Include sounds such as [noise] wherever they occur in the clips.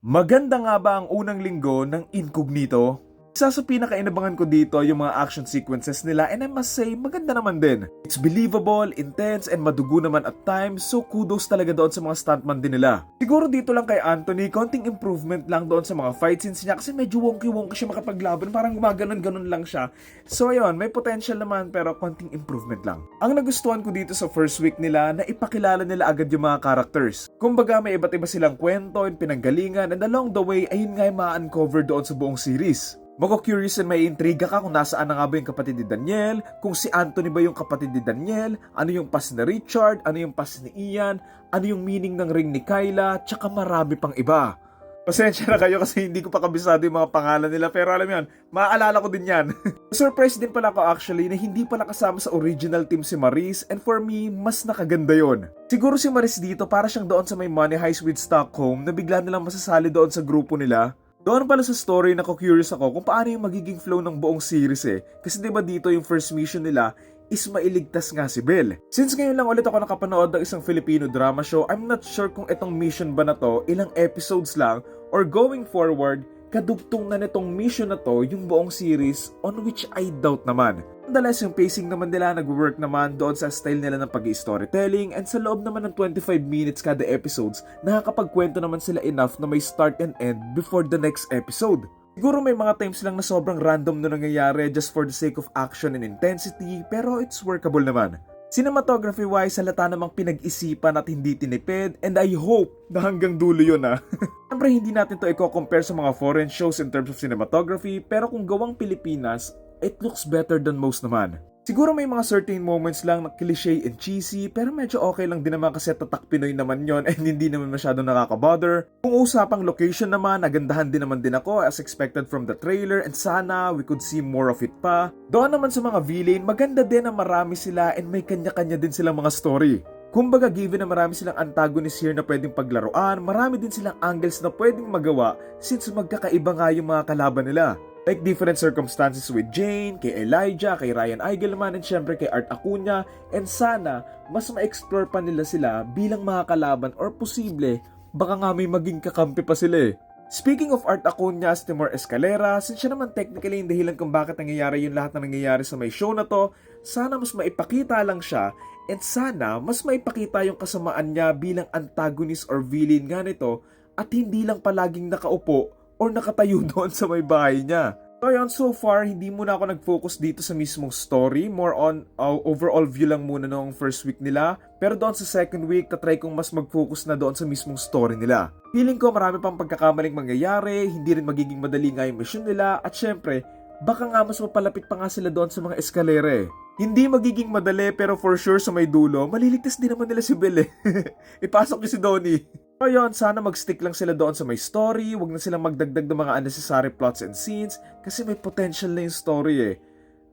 Maganda nga ba ang unang linggo ng Incognito? Isa sa pinakainabangan ko dito yung mga action sequences nila and I must say, maganda naman din. It's believable, intense, and madugo naman at times so kudos talaga doon sa mga stuntman din nila. Siguro dito lang kay Anthony, konting improvement lang doon sa mga fight scenes niya kasi medyo wonky-wonky siya makapaglaban, parang gumaganon-ganon lang siya. So ayun, may potential naman pero konting improvement lang. Ang nagustuhan ko dito sa first week nila na ipakilala nila agad yung mga characters. Kumbaga may iba't iba silang kwento and pinanggalingan and along the way ayun nga yung ma-uncover doon sa buong series. Mako-curious and may intriga ka kung nasaan na nga ba yung kapatid ni Daniel, kung si Anthony ba yung kapatid ni Daniel, ano yung pas ni Richard, ano yung pas ni Ian, ano yung meaning ng ring ni Kyla, tsaka marami pang iba. Pasensya na kayo kasi hindi ko pa kabisado yung mga pangalan nila pero alam yan, maaalala ko din yan. [laughs] Surprise din pala ako actually na hindi pala kasama sa original team si Maris and for me, mas nakaganda yon. Siguro si Maris dito para siyang doon sa may Money Heist with Stockholm na bigla nilang masasali doon sa grupo nila. Doon pala sa story na curious ako kung paano yung magiging flow ng buong series eh. Kasi 'di ba dito yung first mission nila is mailigtas nga si Belle. Since ngayon lang ulit ako nakapanood ng isang Filipino drama show, I'm not sure kung itong mission ba na to, ilang episodes lang, or going forward, kadugtong na nitong mission na to yung buong series on which I doubt naman. Nonetheless, yung pacing naman nila nag-work naman doon sa style nila ng pag-storytelling and sa loob naman ng 25 minutes kada episodes, nakakapagkwento naman sila enough na may start and end before the next episode. Siguro may mga times lang na sobrang random na nangyayari just for the sake of action and intensity pero it's workable naman. Cinematography wise, halata namang pinag-isipan at hindi tinipid and I hope na hanggang dulo yun ah. [laughs] Siyempre hindi natin to i-compare sa mga foreign shows in terms of cinematography pero kung gawang Pilipinas, it looks better than most naman. Siguro may mga certain moments lang na cliche and cheesy pero medyo okay lang din naman kasi tatak Pinoy naman yon and hindi naman masyado nakakabother. Kung usapang location naman, nagandahan din naman din ako as expected from the trailer and sana we could see more of it pa. Doon naman sa mga villain, maganda din na marami sila and may kanya-kanya din silang mga story. Kumbaga given na marami silang antagonist here na pwedeng paglaruan, marami din silang angles na pwedeng magawa since magkakaiba nga yung mga kalaban nila. Like different circumstances with Jane, kay Elijah, kay Ryan Eigelman, and syempre kay Art Acuna, and sana mas ma-explore pa nila sila bilang mga kalaban or posible baka nga may maging kakampi pa sila eh. Speaking of Art Acuna, Timor Escalera, since siya naman technically yung dahilan kung bakit nangyayari yung lahat na nangyayari sa may show na to, sana mas maipakita lang siya and sana mas maipakita yung kasamaan niya bilang antagonist or villain nga nito at hindi lang palaging nakaupo or nakatayo [laughs] doon sa may bahay niya. So ayun, so far, hindi muna ako nag-focus dito sa mismong story. More on uh, overall view lang muna noong first week nila. Pero doon sa second week, tatry kong mas mag-focus na doon sa mismong story nila. Feeling ko marami pang pagkakamaling mangyayari, hindi rin magiging madali nga yung mission nila, at syempre, baka nga mas mapalapit pa nga sila doon sa mga eskalere. Hindi magiging madali pero for sure sa may dulo, maliligtas din naman nila si Belle eh. [laughs] Ipasok niyo si Donnie. So sana mag-stick lang sila doon sa may story, wag na silang magdagdag ng mga unnecessary plots and scenes kasi may potential na yung story eh.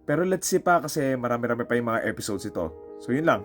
Pero let's see pa kasi marami-rami pa yung mga episodes ito. So yun lang.